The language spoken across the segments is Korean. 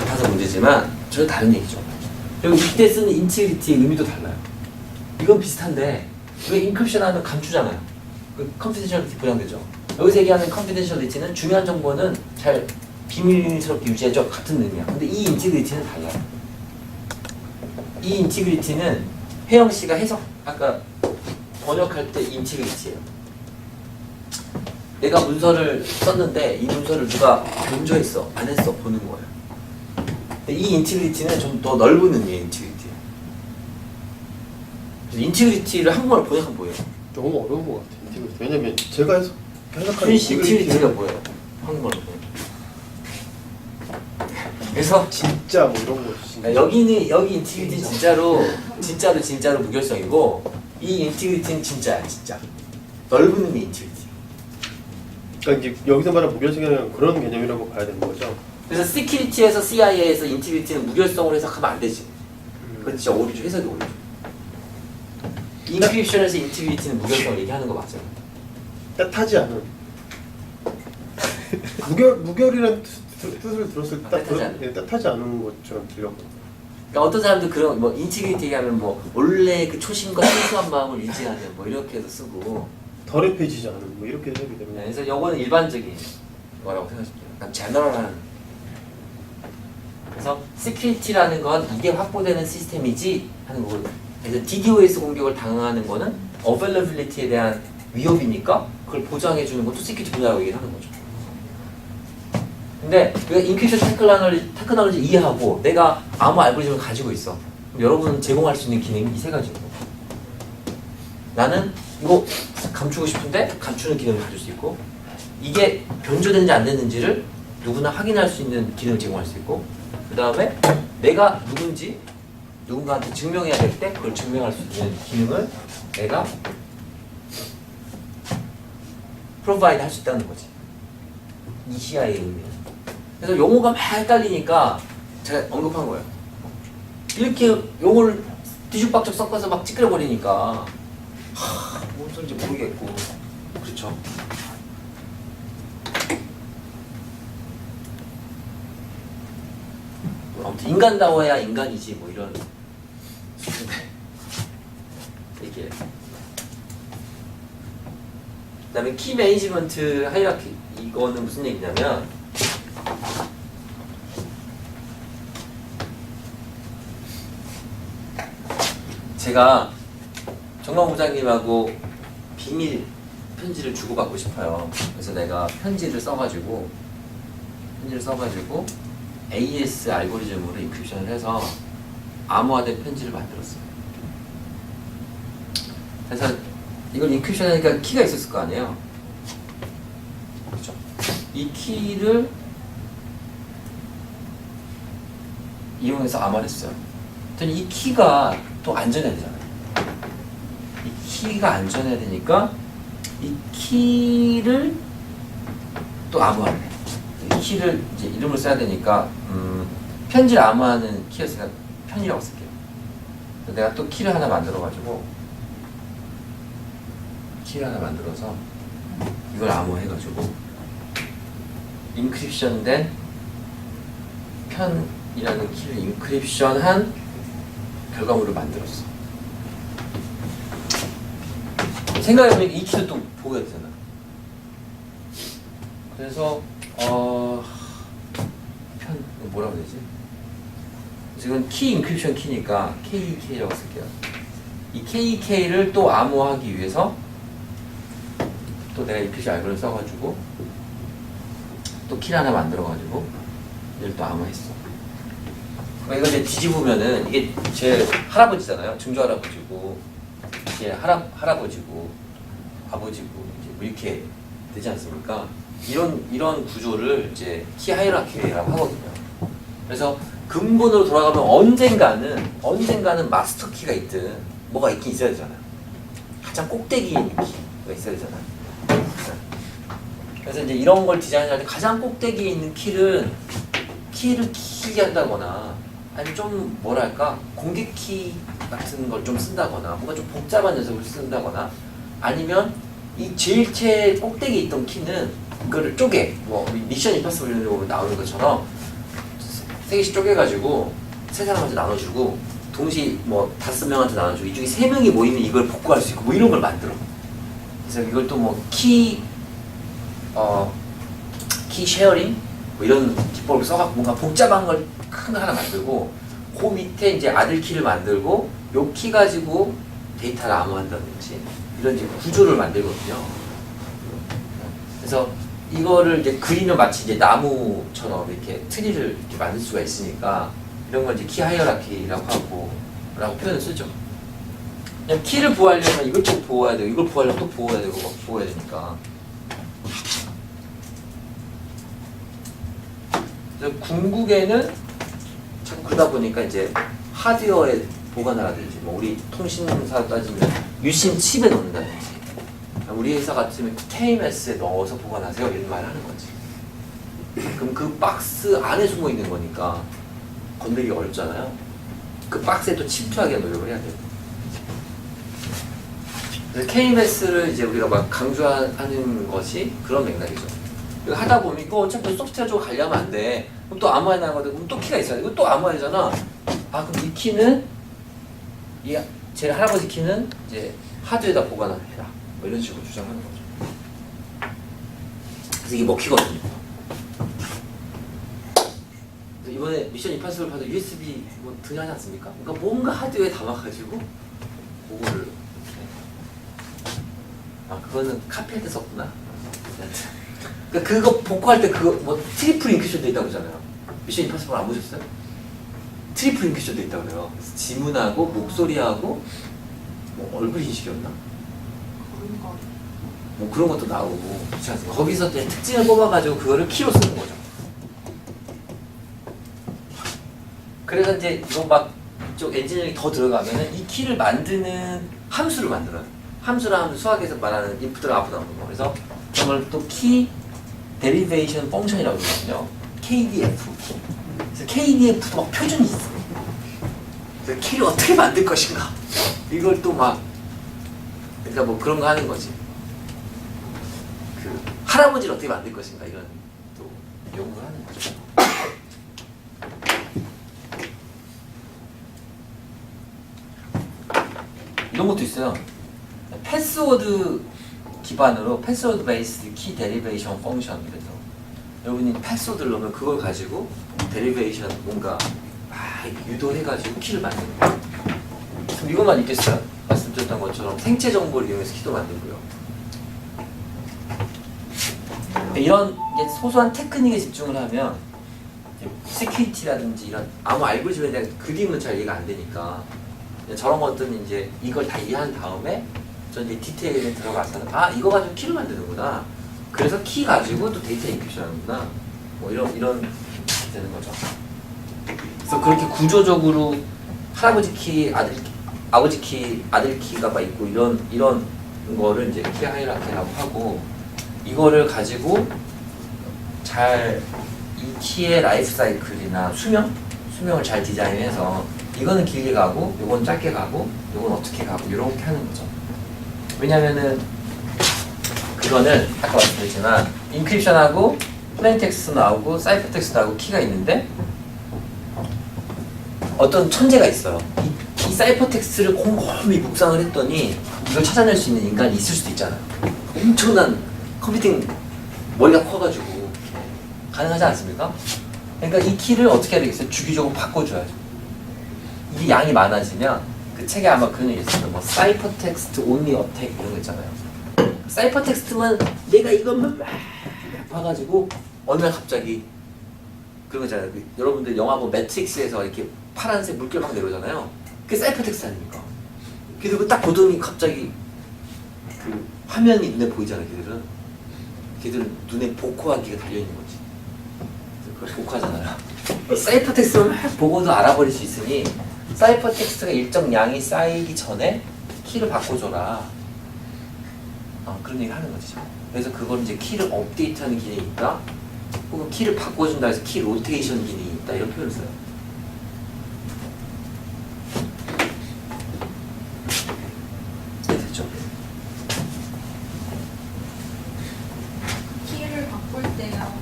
같아서 문제지만 전혀 다른 얘기죠. 그리고 이때 쓰는 인티그리티의 의미도 달라요. 이건 비슷한데 왜 인크립션 하면 감추잖아요. 그 컨피덴셜리티 보장되죠. 여기서 얘기하는 컨피덴셜리티는 중요한 정보는 잘 비밀스럽게 유지하죠. 같은 의미야. 근데 이 인티그리티는 달라요. 이 인티그리티는 혜영 씨가 해석 아까 번역할 때 인티그리티예요. 내가 문서를 썼는데 이 문서를 누가 변조했어 안 했어 보는 거예요. 근데 이 인티그리티는 좀 더 넓은 의미의 인티그리티예요. 그래서 인티그리티를 한국말로 번역하면 뭐예요? 너무 어려운 것 같아. 인티그리티. 왜냐면 제가 해석 해석하는 그 인티그리티가 뭐예요? 한국말로 번역. 그래서 진짜 뭐 이런 거 진짜. 그러니까 여기는 여기 인티그리티 진짜로 진짜로 진짜로 무결성이고 이 인티그리티는 진짜야 진짜 넓은 의미 인티그리티. 그러니까 이제 여기서 말하는 무결성이라는 그런 개념이라고 봐야 되는 거죠. 그래서 시큐리티에서 CIA에서 인티그리티는 무결성으로 해석하면 안 되지. 음. 그건 진짜 오류죠 해석이 오류죠. 인크립션에서 인티그리티는 무결성을 얘기하는 거 맞아요. 따타지 않은. 무결 무결이라는 뜻- 뜻- 뜻을 들었을 때 아, 그런- 않은. 예, 따타지 않은 것처럼 들렸고. 그러니까 어떤 사람들 그런 뭐 인티그리티 얘기하면 뭐 원래 그 초심과 순수한 마음을 유지하는 뭐 이렇게도 쓰고. 더럽혀지지 않은 뭐 이렇게 해석이 네, 되면. 그래서 이거는 일반적인 거라고 생각하시면 돼요. 약간 제너럴한. 그래서 시큐리티라는 건 이게 확보되는 시스템이지 하는 거고. 그래서 DDoS 공격을 당하는 거는 어벨러빌리티에 대한 위협이니까 그걸 보장해 주는 것도 시큐리티 분야라고 얘기를 하는 거죠. 근데 그 인큐션 테크놀로지, 테크놀로지 이해하고 내가 아무 알고리즘을 가지고 있어. 그럼 여러분은 제공할 수 있는 기능이 이 세 가지고. 나는 이거 감추고 싶은데 감추는 기능을 가질 수 있고 이게 변조되는지 안 됐는지를 누구나 확인할 수 있는 기능을 제공할 수 있고 그 다음에 내가 누군지 누군가한테 증명해야 될 때 그걸 증명할 수 있는 기능을 내가 프로바이드 할 수 있다는 거지. 이 시야의 의미는. 그래서 용어가 막 헷갈리니까 제가 언급한 거예요. 이렇게 용어를 뒤죽박죽 섞어서 막 찌끄려버리니까 하, 뭔 소리인지 모르겠고. 그렇죠 아무튼 인간다워야 인간이지 뭐 이런. 이게. 그다음에 키 매니지먼트 하이라키 이거는 무슨 얘기냐면 제가 정광 부장님하고 비밀 편지를 주고받고 싶어요. 그래서 내가 편지를 써가지고 편지를 써가지고 AES 알고리즘으로 인크립션을 해서 암호화된 편지를 만들었어요. 그래서 이걸 인크립션하니까 키가 있었을 거 아니에요. 그렇죠? 이 키를 이용해서 암호를 했어요. 그랬더니 이 키가 또 안전해야 되잖아요. 이 키가 안전해야 되니까 이 키를 또 암호하래. 이 키를 이제 이름을 써야 되니까 음, 편지를 암호하는 키였으니까 편이라고 쓸게요. 내가 또 키를 하나 만들어가지고 키를 하나 만들어서 이걸 암호해가지고 인크립션된 편이라는 키를 인크립션한 결과물을 만들었어. 생각해보니까 이 키도 또 보게 되잖아. 그래서 어... 편 이거 뭐라고 해야 되지? 지금 키 인크립션 키니까 KK라고 쓸게요. 이 KK를 또 암호하기 위해서 또 내가 인크립션 알고리즘 써가지고 또 키를 하나 만들어가지고 얘를 또 암호했어. 그러니까 이거 이제 뒤집으면은 이게 제 할아버지잖아요. 증조 할아버지고 이게 할아 할아버지고 아버지고 이제 뭐 이렇게 되지 않습니까? 이런 이런 구조를 이제 키 하이라키라고 하거든요. 그래서 근본으로 돌아가면 언젠가는 언젠가는 마스터 키가 있든 뭐가 있긴 있어야 되잖아요. 가장 꼭대기에 있는 키가 있어야 되잖아요. 그래서 이제 이런 걸 디자인할 때 가장 꼭대기에 있는 키를 키를 길게 한다거나 아니 좀 뭐랄까 공개 키 같은 걸 좀 쓴다거나 뭔가 좀 복잡한 녀석을 쓴다거나 아니면 이 제일 제일 꼭대기에 있던 키는 그거를 쪼개 뭐 미션 임파서블 이런 거 보면 나오는 것처럼 세 개씩 쪼개가지고 세 사람한테 나눠주고 동시에 뭐 다섯 명한테 나눠주고 이 중에 세 명이 모이면 이걸 복구할 수 있고 뭐 이런 걸 만들어. 그래서 이걸 또 뭐 키 어, 키 쉐어링 뭐 이런 기법을 써갖고 뭔가 복잡한 걸큰거 하나 만들고 그 밑에 이제 아들 키를 만들고 요 키 가지고 데이터를 암호한다든지 이런 이제 구조를 만들거든요. 그래서 이거를 이제 그리면 마치 이제 나무처럼 이렇게 트리를 이렇게 만들 수가 있으니까 이런 걸 이제 키 하이어라키라고 하고 라고 표현을 쓰죠. 그냥 키를 보호하려면 이걸 또 보호해야 되고 이걸 보호하려면 또 보호해야 되고 막 보호해야 되니까 그래서 궁극에는 자꾸 그러다 보니까 이제 하드웨어에 보관하라든지 뭐 우리 통신사 따지면 유심 칩에 넣는다든지 우리 회사 같으면 KMS에 넣어서 보관하세요 이런 말을 하는 거지 그럼 그 박스 안에 숨어 있는 거니까 건드리기 어렵잖아요 그 박스에 또 침투하게 노력을 해야 돼요 KMS를 이제 우리가 막 강조하는 것이 그런 맥락이죠 하다 보면 이거 어차피 소프트웨어 쪽으로 가려면 안 돼. 그럼 또 암호화해 나가거든. 그럼 또 키가 있어야 돼. 이거 또 암호화되잖아. 아 그럼 이 키는 이 제 할아버지 키는 이제 하드에다 보관해라. 뭐 이런 식으로 주장하는 거죠. 그래서 이게 먹히거든요. 이번에 미션 임파서블 봐도 USB 뭐 등하지 않습니까? 그러니까 뭔가 하드웨어에 담아가지고 그거를 아 그거는 카페한테 썼구나. 그러니까 그거 복구할 때 그거 뭐 트리플 인큐션 돼 있다고 그러잖아요. 미션 임파서블 안 보셨어요? 트리플 인큐션 돼 있다고 그래요. 지문하고 목소리하고 뭐 얼굴 인식이었나? 뭐 그런 것도 나오고 않습니까? 거기서 이제 특징을 뽑아가지고 그거를 키로 쓰는 거죠. 그래서 이제 이거 막 이쪽 엔지니어링 더 들어가면은 이 키를 만드는 함수를 만들어요. 함수라 하면 수학에서 말하는 인풋과 아웃풋 나오는 거. 그래서 그런 걸또 키 데리베이션 펑션이라고 그러거든요. KDF. 그래서 KDF도 막 표준이 있어. 그래서 키를 어떻게 만들 것인가. 이걸 또 막 그러니까 뭐 그런 거 하는 거지. 그 할아버지를 어떻게 만들 것인가 이런 또 연구를 하는 거죠. 이런 것도 있어요. 패스워드 기반으로 패스워드 베이스드 키 데리베이션 펑션 그래서 여러분이 패스워드를 넣으면 그걸 가지고 데리베이션 뭔가 막 유도해가지고 키를 만드는 거예요. 그럼 이것만 있겠어요? 말씀드렸던 것처럼 생체 정보를 이용해서 키도 만들고요. 이런 소소한 테크닉에 집중을 하면 시큐리티라든지 이런 아무 알고리즘에 대한 그림은 잘 이해가 안 되니까 저런 것들은 이제 이걸 다 이해한 다음에 전 이제 디테일에 들어가서는 아 이거 가지고 키를 만드는구나. 그래서 키 가지고 또 데이터 인큐션 하는구나. 뭐 이런 이런 되는 거죠. 그래서 그렇게 구조적으로 할아버지 키 아들 키, 아버지 키 아들 키가 막 있고 이런 이런 거를 이제 키 하이라키라고 하고 이거를 가지고 잘 이 키의 라이프 사이클이나 수명 수명을 잘 디자인해서 이거는 길게 가고 요건 짧게 가고 요건 어떻게 가고 이렇게 하는 거죠. 왜냐면은 그거는 아까 말씀드렸지만 인크립션하고 플레인 텍스트 나오고 사이퍼 텍스트 나오고 키가 있는데 어떤 천재가 있어요. 이, 이 사이퍼 텍스트를 곰곰이 묵상을 했더니 이걸 찾아낼 수 있는 인간이 있을 수도 있잖아요. 엄청난 컴퓨팅 머리가 커가지고 가능하지 않습니까? 그러니까 이 키를 어떻게 해야 되겠어요? 주기적으로 바꿔줘야죠. 이게 양이 많아지면 그 책에 아마 그런 얘기 있어요. 뭐 사이퍼 텍스트 온리 어택 이런 거 있잖아요. 사이퍼 텍스트만 내가 이것만 막 봐가지고 어느 날 갑자기 그런 거 있잖아요. 그 여러분들 영화 보면 매트릭스에서 이렇게 파란색 물결 막 내려오잖아요. 그게 사이퍼 텍스트 아닙니까? 그래서 그딱 보더니 갑자기 그 화면이 눈에 보이잖아요. 걔들은 걔들은 눈에 복호한기가 달려 있는 거지. 그걸 복호하잖아요. 사이퍼 텍스트를 막 보고도 알아버릴 수 있으니 사이퍼 텍스트가 일정 양이 쌓이기 전에 키를 바꿔줘라. 어, 그런 얘기를 하는 거지. 그래서 그걸 이제 키를 업데이트하는 기능이 있다. 혹은 키를 바꿔준다 해서 키 로테이션 기능이 있다. 이런 표현을 써요. 네, 됐죠? 키를 바꿀 때요.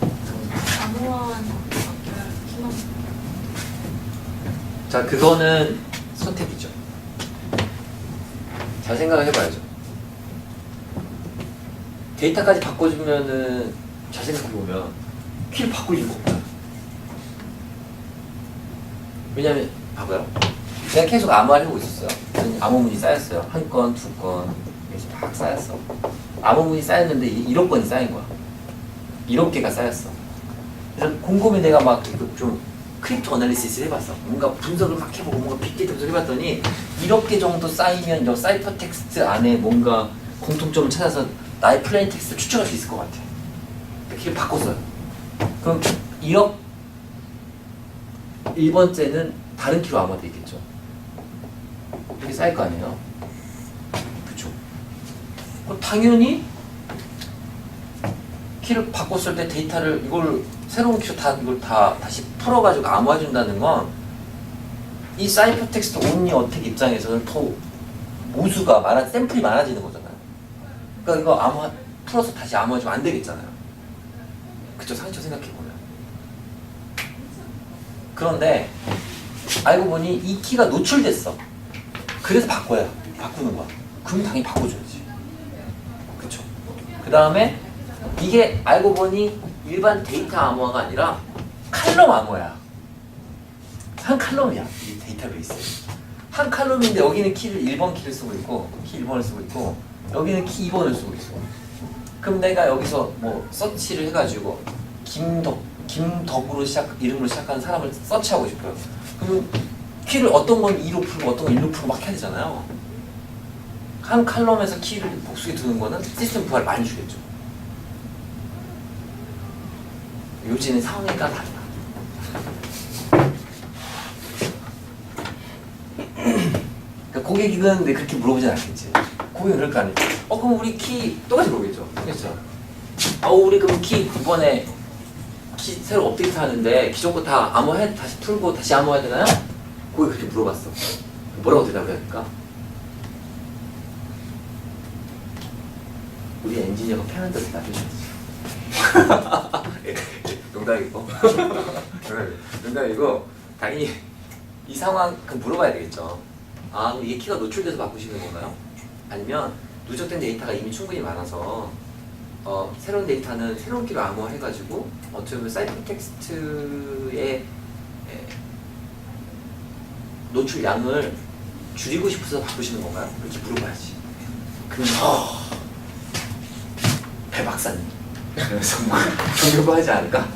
그 암호화한 바뀌어요. 키만 자, 그거는 선택이죠. 잘 생각을 해봐야죠. 데이터까지 바꿔주면은 잘 생각해보면 키를 바꿀 이유가 없다. 왜냐면 봐봐요. 내가 계속 암호화를 해보고 있었어요. 암호문이 쌓였어요. 한 건, 두 건, 이렇게 막 쌓였어. 암호문이 쌓였는데 이- 1억 건이 쌓인 거야. 1억 개가 쌓였어. 그래서 곰곰이 내가 막 좀 크립토 어널리시스를 해봤어. 뭔가 분석을 막 해보고 뭔가 빅데이터 분석을 해봤더니 1억 개 정도 쌓이면 저 사이퍼 텍스트 안에 뭔가 공통점을 찾아서 나의 플레인 텍스트를 추측할 수 있을 것 같아. 이렇게 바꿨어요. 그럼 1억 1번째는 다른 키로 암호돼 있겠죠. 이렇게 쌓일 거 아니에요. 그쵸. 그럼 당연히 키를 바꿨을 때 데이터를 이걸 새로운 키로 다 이걸 다 다시 풀어가지고 암호해준다는 건 이 사이퍼 텍스트 온리 어택 입장에서는 더 모수가 많아 샘플이 많아지는 거잖아요. 그러니까 이거 암호 풀어서 다시 암호해주면 안 되겠잖아요. 그쵸 상처 생각해 보면. 그런데 알고 보니 이 키가 노출됐어. 그래서 바꿔야 바꾸는 거야. 그럼 당연히 바꿔줘야지. 그쵸? 그 다음에 이게 알고 보니 일반 데이터 암호화가 아니라 칼럼 암호야. 한 칼럼이야. 이 데이터베이스. 한 칼럼인데 여기는 키를 1번 키를 쓰고 있고 키 1번을 쓰고 있고 여기는 키 2번을 쓰고 있어. 그럼 내가 여기서 뭐 서치를 해가지고 김덕 김덕으로 시작 이름으로 시작하는 사람을 서치하고 싶어요. 그러면 키를 어떤 건 2로 풀고 어떤 건 1로 풀고 막 해야 되잖아요. 한 칼럼에서 키를 복수에 두는 거는 시스템 부하를 많이 주겠죠. 요지는 상황에 따라 달라. 그러니까 고객은 근데 그렇게 물어보진 않겠지. 고객은 그럴 거 아니에요. 어, 그럼 우리 키 똑같이 물어보겠죠. 그렇죠. 어, 우리 그럼 키 이번에 키 새로 업데이트 하는데 기존 거 다 암호 해 다시 풀고 다시 암호 해야 되나요? 고객 그렇게 물어봤어. 뭐라고 대답해야 될까? 우리 엔지니어가 편한 대로 대답해줘야지. 농담이고. 농담이고 당연히 이 상황 그 물어봐야 되겠죠. 아 이게 키가 노출돼서 바꾸시는 건가요? 아니면 누적된 데이터가 이미 충분히 많아서 어, 새로운 데이터는 새로운 키로 암호해가지고 어떻게 보면 사이버 텍스트의 에, 노출량을 줄이고 싶어서 바꾸시는 건가요? 이렇게 물어봐야지. 그러면 어, 배 박사님. 그래서 뭐 않을까?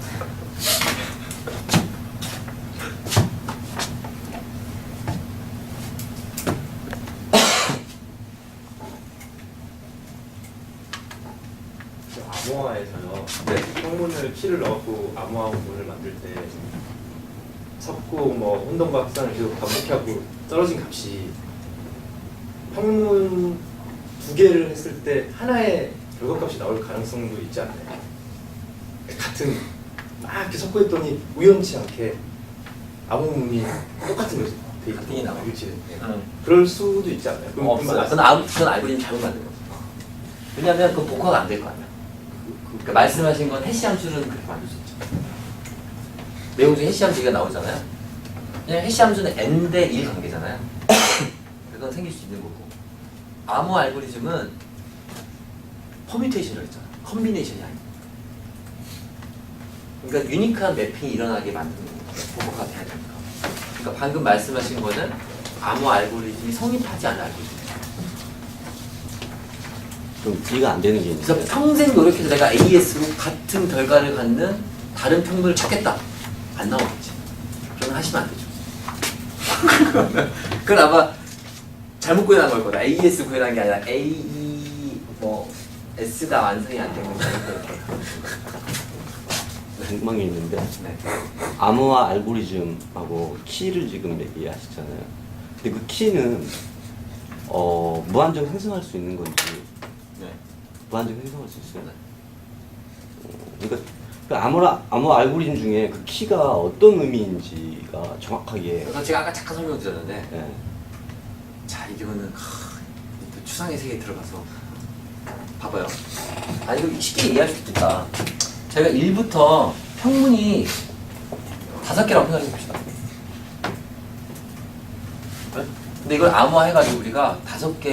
암호화에서요. 네. 형문을 키를 넣고 암호화 문을 만들 때 섞고 뭐 혼동과 확산을 계속 반복하고 떨어진 값이 형문 두 개를 했을 때 하나의 결과값이 나올 가능성도 있지 않나요? 같은 막 이렇게 섞고 했더니 우연치 않게 암호문이 똑같은 거지. 같은 게 나와요. 그렇지. 응. 그럴 수도 있지 않나요? 그럼 없어. 그럼 그건 알, 그건 알고리즘 잘못 만든 거죠. 왜냐하면 그 복화가 안 될 거 아니야. 그러니까 말씀하신 건 해시 함수는 그렇게 만들 수 있죠. 내용 중에 해시 함수 가 나오잖아요. 그냥 해시 함수는 n 대 1 관계잖아요. 그건 생길 수 있는 거고. 암호 알고리즘은 퍼뮤테이션을 했잖아. 컨비네이션이 아니야. 그러니까 유니크한 매핑이 일어나게 만드는. 복화가 돼야 되니까. 그러니까 방금 말씀하신 거는 암호 알고리즘이 성립하지 않은 알고리즘. 좀 이해가 안 되는 게 그래서 있는데 평생 노력해서 내가 AS로 같은 결과를 갖는 다른 평균을 찾겠다. 안 나오겠지. 그건 하시면 안 되죠. 그건 아마 잘못 구현한 걸 거다. AS 구현한 게 아니라 AE 뭐 S가 완성이 안 되는 거니까 이렇게. 궁금한 게 있는데 네. 암호화 알고리즘하고 키를 지금 얘기하시잖아요. 근데 그 키는 어, 무한정 생성할 수 있는 건지 네. 무한정 생성할 수 있어요? 어, 그러니까 그 암호라 암호 알고리즘 중에 그 키가 어떤 의미인지가 정확하게 그래서 제가 아까 잠깐 설명드렸는데 예. 자 이거는 하, 또 추상의 세계에 들어가서 봐봐요. 아 이거 쉽게 이해할 수 있겠다. 제가 1부터 평문이 다섯 개라고 생각해 봅시다. 근데 이걸 암호화해가지고 우리가 다섯 개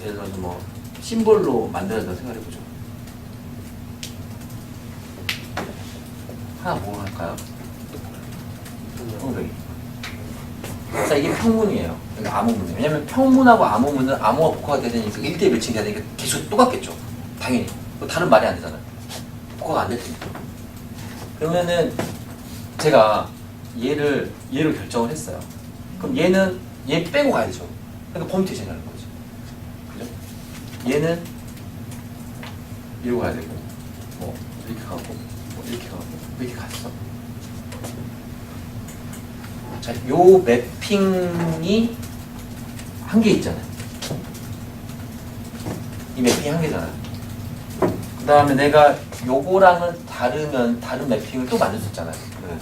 예를 들어서 뭐 심볼로 만들어서 생각해 보죠. 하나 뭐 할까요? 엉덩이. 자 이게 평문이에요. 이게 암호문. 왜냐면 평문하고 암호문은 암호가 복화가 되니까 1대 몇칭 돼야 되니까 계속 똑같겠죠. 당연히. 뭐 다른 말이 안 되잖아요. 복화가 안 될 테니까. 그러면은 제가 얘를 얘로 결정을 했어요. 그럼 얘는 얘 빼고 가야 되죠. 그러니까 제시하는 거지. 그죠? 얘는 이러고 가야 되고, 뭐 이렇게 가고, 뭐 이렇게 가고, 이렇게 갔어. 자, 요 매핑이 한 개 있잖아요. 이 매핑이 한 개잖아요. 그 다음에 내가 요거랑은 다르면 다른 매핑을 또 만들 수 있잖아요. 네.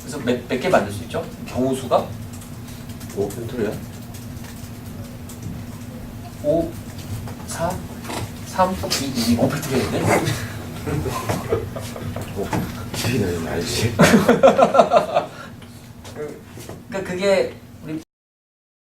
그래서 몇, 몇개 만들 수 있죠? 경우 수가 오 펜토리야? 5, 4, 3, 2, 2, 오페트 되는데? 기억이 나는 알지. 그러니까 그게